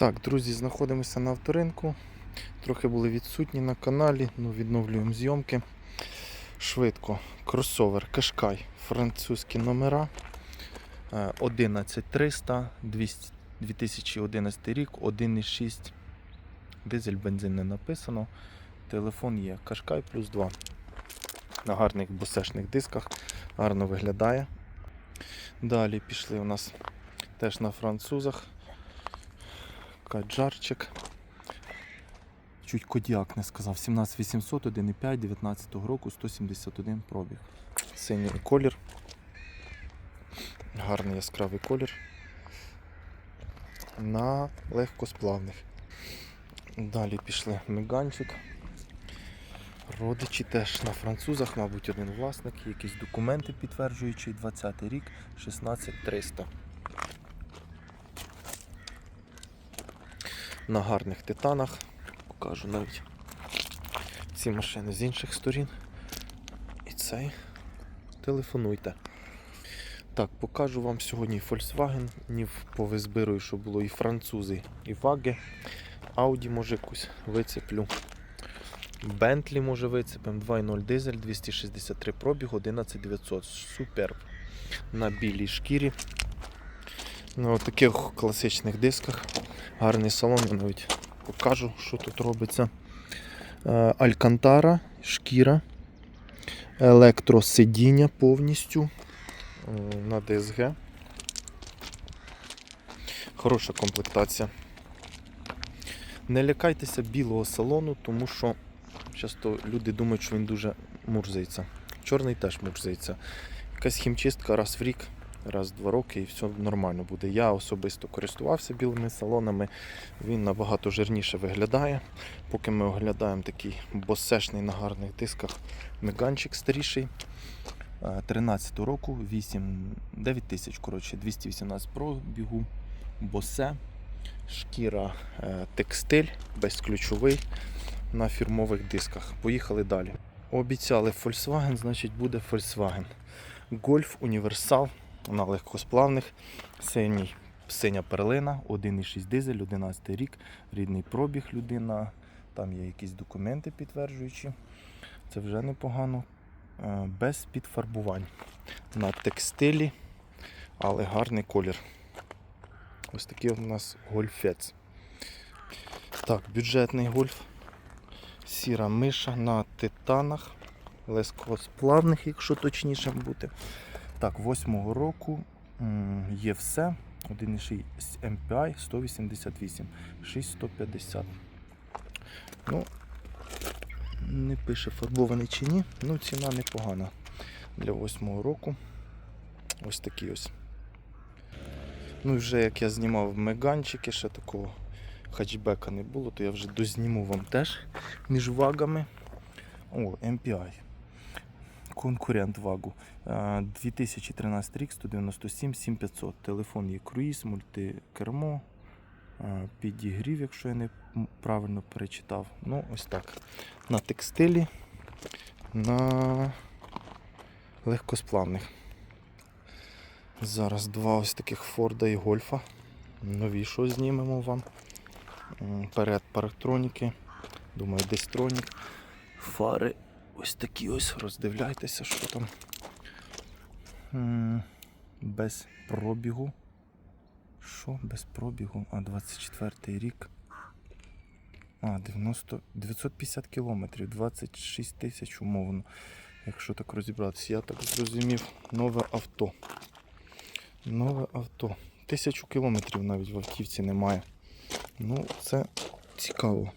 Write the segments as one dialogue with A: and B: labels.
A: Так, друзі, знаходимося на авторинку. Трохи були відсутні на каналі, ну відновлюємо зйомки. Швидко. Кросовер Кашкай, французькі номера. Е, 11300, 2011 рік, 1,6. Дизель, бензин не написано. Телефон є. Кашкай плюс 2. На гарних босешних дисках. Гарно виглядає. Далі пішли у нас теж на французах. Каджарчик. Чуть кодіак не сказав. 17800, 1,5, 19 року, 171 пробіг. Синій колір. Гарний яскравий колір. На легкосплавних. Далі пішли меганчик. Родичі теж на французах, мабуть, один власник, якісь документи підтверджуючі, 20 рік, 16300. На гарних титанах. Покажу навіть ці машини з інших сторін. І цей. Телефонуйте. Так, покажу вам сьогодні Volkswagen. Нів повизбирую, що було і французи, і ваги. Audi може якусь вицеплю. Bentley може вицепим 2.0 дизель, 263 пробіг, 11900. Суперб. На білій шкірі. На таких класичних дисках. Гарний салон, я навіть покажу, що тут робиться. Е, Алькантара, шкіра, електросидіння повністю е, на ДСГ. Хороша комплектація. Не лякайтеся білого салону, тому що часто люди думають, що він дуже мурзається. Чорний теж мурзається. Якась хімчистка раз в рік, раз в два роки і все нормально буде. Я особисто користувався білими салонами, він набагато жирніше виглядає. Поки ми оглядаємо такий босешний на гарних дисках меганчик старіший. 13 року, 8, 9 тисяч, коротше, 218 пробігу, босе, шкіра е, текстиль, безключовий на фірмових дисках. Поїхали далі. Обіцяли Volkswagen, значить буде Volkswagen. Golf універсал на легкосплавних, синій, синя перлина, 1,6 дизель, 11 рік, рідний пробіг людина. Там є якісь документи підтверджуючі. Це вже непогано. Е, Без підфарбувань. На текстилі, але гарний колір. Ось такий у нас гольфець. Так, бюджетний гольф. Сіра миша на титанах. Лескосплавних, якщо точніше бути. Так, восьмого року є все. 1,6 MPI 188, 6150. Ну, не пише фарбований чи ні. Ну, ціна непогана для восьмого року. Ось такий ось. Ну вже як я знімав меганчики, ще такого хатчбека не було, то я вже дозніму вам теж між вагами. О, MPI. Конкурент вагу. Е, 2013 рік, 197 7500. Телефон є круїз, мультикермо, підігрів, якщо я не правильно перечитав. Ну, ось так. На текстилі, на легкосплавних. Зараз два ось таких Форда і Гольфа. Новішого знімемо вам. Перед парктроніки. Думаю, десь тронік. Фари ось такі ось. Роздивляйтеся, що там. Без пробігу. Що? Без пробігу? А 24 рік. А, 90, 950 кілометрів, 26 тисяч умовно. Якщо так розібратися, я так зрозумів, нове авто. Нове авто. Тисячу кілометрів навіть в автівці немає. Ну, це цікаво.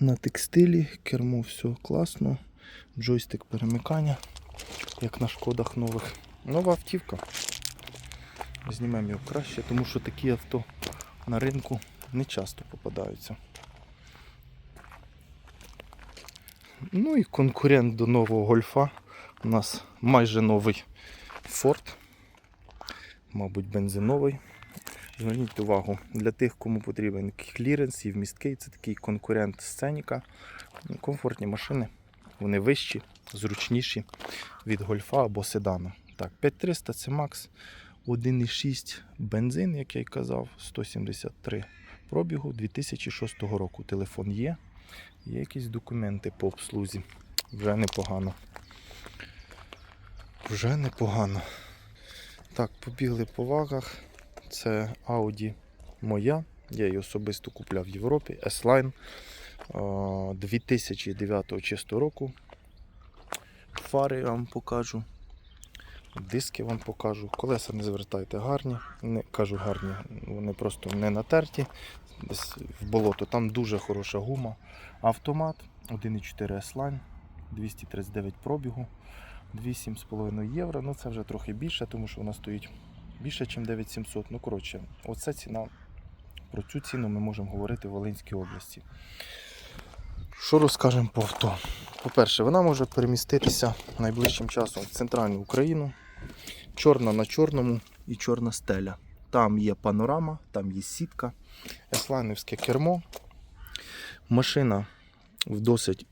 A: На текстилі, кермо все класно. Джойстик перемикання, як на шкодах нових. Нова автівка. Знімемо його краще, тому що такі авто на ринку не часто попадаються. Ну і конкурент до нового гольфа. У нас майже новий Ford. Мабуть, бензиновий. Зверніть увагу, для тих, кому потрібен кліренс і вмісткий, це такий конкурент сценіка. Комфортні машини. Вони вищі, зручніші від гольфа або седану. Так, 5300 це макс. 1,6 бензин, як я й казав, 173 пробігу 2006 року. Телефон є. Є якісь документи по обслузі. Вже непогано. Вже непогано. Так, побігли по вагах. Це Audi моя. Я її особисто купляв в Європі. S-Line 2009 чистого року. Фари я вам покажу. Диски вам покажу. Колеса не звертайте гарні. Не кажу гарні, вони просто не натерті. Десь в болото. Там дуже хороша гума. Автомат 1,4 S-Line, 239 пробігу, 2,7,5 євро. Ну це вже трохи більше, тому що вона стоїть більше, ніж 9700. Ну, коротше, оце ціна. Про цю ціну ми можемо говорити в Волинській області. Що розкажемо по авто? По-перше, вона може переміститися найближчим часом в центральну Україну. Чорна на чорному і чорна стеля. Там є панорама, там є сітка, еслайнівське кермо. Машина в досить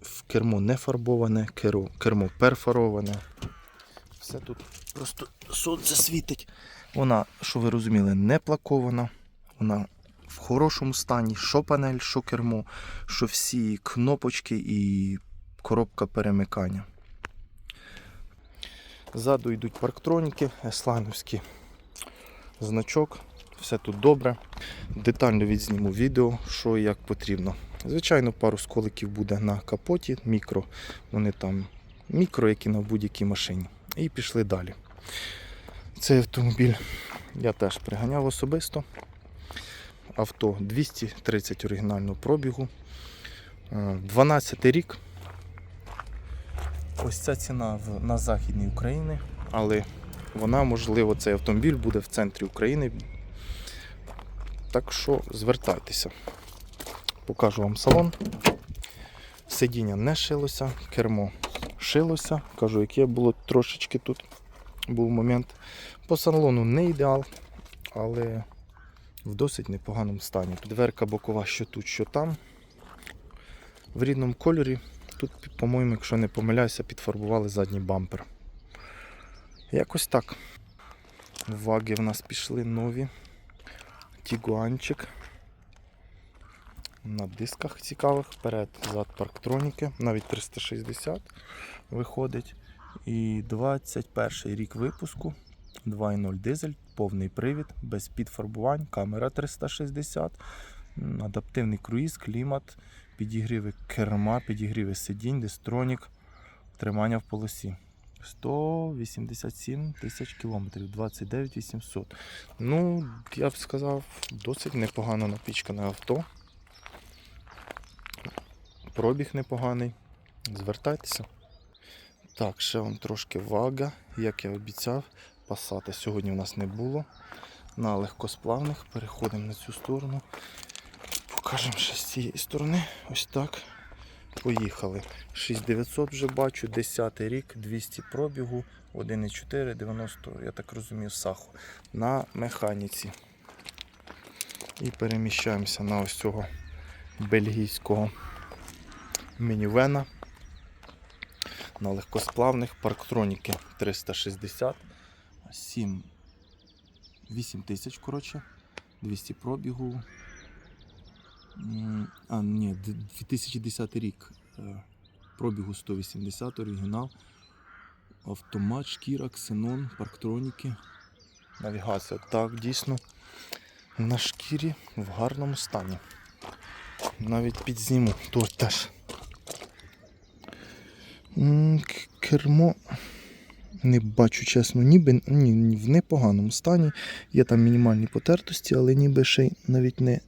A: в кермо не фарбоване, кермо перфароване. Все тут просто сонце світить. Вона, що ви розуміли, не плакована. Вона в хорошому стані, що панель, що кермо, що всі кнопочки і коробка перемикання. Ззаду йдуть парктроніки, еслановський значок. Все тут добре. Детально відзніму відео, що і як потрібно. Звичайно, пару сколиків буде на капоті, мікро. Вони там мікро, які на будь-якій машині. І пішли далі. Цей автомобіль я теж приганяв особисто. Авто 230 оригінального пробігу. Е, 12 рік. Ось ця ціна в, на Західній Україні, але вона, можливо, цей автомобіль буде в центрі України. Так що звертайтеся. Покажу вам салон. Сидіння не шилося, кермо шилося. Кажу, яке було трошечки тут був момент. По салону не ідеал, але в досить непоганому стані. Дверка бокова, що тут, що там. В рідному кольорі. Тут, по-моєму, якщо не помиляюся, підфарбували задній бампер. Якось так. Ваги в нас пішли нові. Тігуанчик. На дисках цікавих. Вперед, зад парктроніки. Навіть 360 виходить. І 21 рік випуску. 2.0 дизель, повний привід, без підфарбувань, камера 360, адаптивний круїз, клімат, підігріви керма, підігріви сидінь, дистронік, тримання в полосі. 187 тисяч кілометрів, 29 800. Ну, я б сказав, досить непогано напічкане авто. Пробіг непоганий. Звертайтеся. Так, ще вам трошки вага, як я обіцяв. Пасата сьогодні у нас не було. На легкосплавних переходимо на цю сторону. Покажемо ще з цієї сторони. Ось так. Поїхали. 6900 вже бачу, 10 рік, 200 пробігу, 1,4, 90, я так розумію, саху. На механіці. І переміщаємося на ось цього бельгійського мінівена. На легкосплавних парктроніки 360, 7, 8 тисяч, коротше, 200 пробігу. А, ні, 2010 рік. е, Пробігу 180, оригінал. Автомат, шкіра, ксенон, парктроніки. Навігація. Так, дійсно. На шкірі в гарному стані. Навіть підзніму тут теж. Кермо не бачу, чесно, ніби ні, в непоганому стані. Є там мінімальні потертості, але ніби ще навіть не,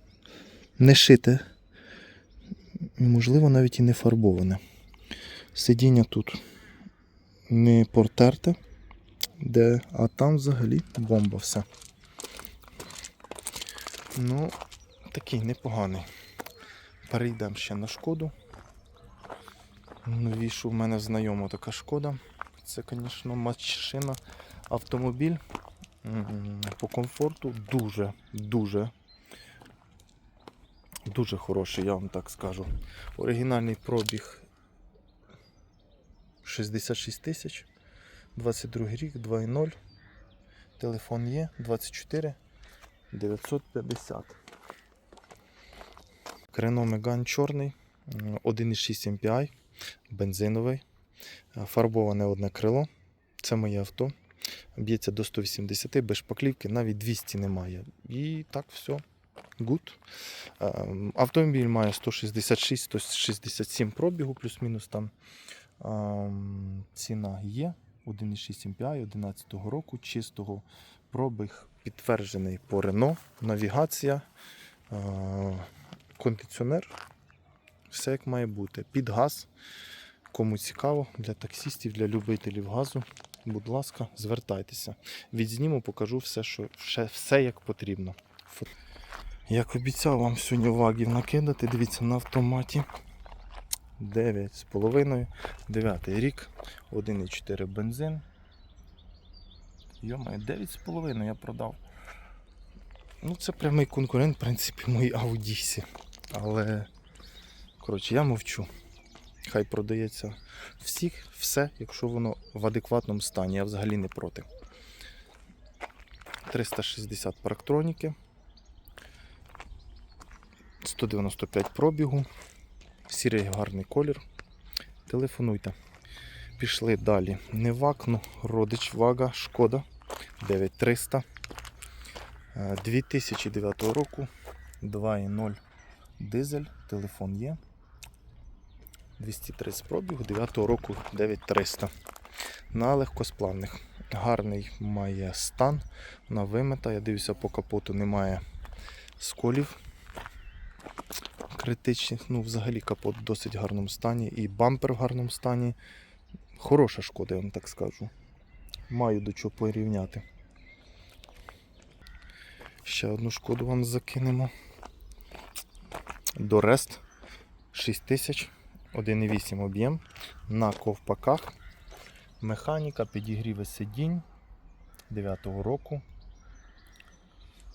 A: не шите. Можливо, навіть і не фарбоване. Сидіння тут не портерте, де, а там взагалі бомба все. Ну, такий непоганий. Перейдемо ще на шкоду. Новішу в мене знайома така шкода. Це, звісно, машина, автомобіль. По комфорту дуже, дуже, хороший, я вам так скажу. Оригінальний пробіг 66 тисяч. 22 рік, 2.0. Телефон є 24 950. Renault Megane чорний, м, 1,6 MPI, бензиновий, е, фарбоване одне крило. Це моє авто. Б'ється до 180 без шпаклівки, навіть 200 немає. І так все. Good. Ем, Автомобіль має 166-167 пробігу, плюс-мінус там. Ем, Ціна є 1,6 MPI 11 року, чистого пробіг підтверджений по Renault, навігація, е, кондиціонер. Все як має бути. Під газ. Кому цікаво, для таксістів, для любителів газу, будь ласка, звертайтеся. Відзніму, покажу все, що, все, все як потрібно. Як обіцяв вам сьогодні вагів накидати, дивіться на автоматі. 9,5, 9 рік, 1,4 бензин. Йомає, 9,5 я продав. Ну, це прямий конкурент, в принципі, моїй Аудісі. Але, коротше, я мовчу. Хай продається всіх, все, якщо воно в адекватному стані. Я взагалі не проти. 360 парктроніки. 195 пробігу. Сірий гарний колір. Телефонуйте. Пішли далі. Невакну, родич Вага, Шкода 9300. Е, 2009 року. 2.0 дизель. Телефон є. 230 пробігу 9 року 9300. На легкосплавних. Гарний має стан. Вона вимита. Я дивлюся, по капоту немає сколів критичних. Ну, взагалі капот в досить гарному стані. І бампер в гарному стані. Хороша шкода, я вам так скажу. Маю до чого порівняти. Ще одну шкоду вам закинемо. Дорест 6000, 1,8 об'єм на ковпаках. Механіка, підігріви сидінь 9 року.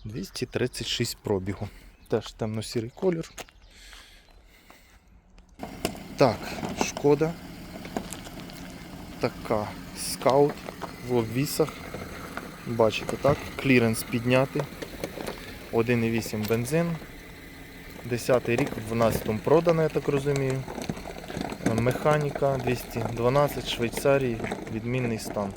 A: 236 пробігу. Теж темно-сірий колір. Так, шкода. Така скаут в обвісах. Бачите, так? Кліренс піднятий. 1,8 бензин. 10 рік, в 12 продано, я так розумію. Механіка 212 Швейцарії, відмінний стан.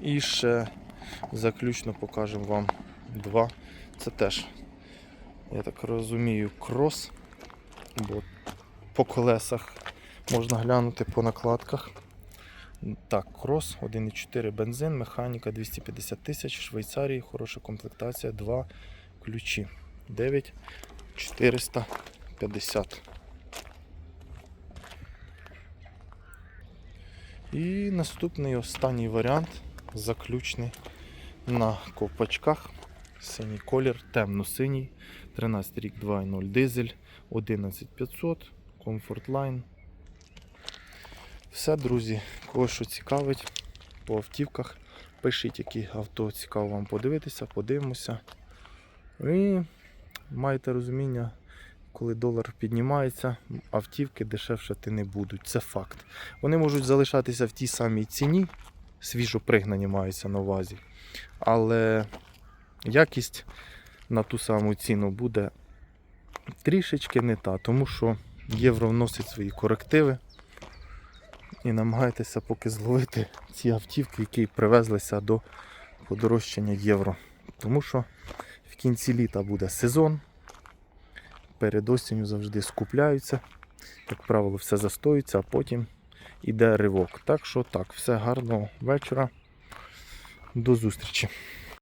A: І ще заключно покажемо вам два. Це теж, я так розумію, крос, бо по колесах можна глянути по накладках. Так, крос, 1,4 бензин, механіка 250 тисяч, в Швейцарії, хороша комплектація, два ключі. 9 450. І наступний останній варіант, заключний на ковпачках. Синій колір, темно-синій, 13 рік 2.0 дизель, 11500, Comfort Line. Все, друзі, кого що цікавить по автівках, пишіть, які авто цікаво вам подивитися, подивимося. І маєте розуміння, коли долар піднімається, автівки дешевшати не будуть. Це факт. Вони можуть залишатися в тій самій ціні, свіжо пригнані маються на увазі. Але якість на ту саму ціну буде трішечки не та, тому що євро вносить свої корективи. І намагайтеся поки зловити ці автівки, які привезлися до подорожчання євро. Тому що в кінці літа буде сезон. Перед осінню завжди скупляються. Як правило, все застоїться, а потім іде ривок. Так що так, все гарного вечора. До зустрічі.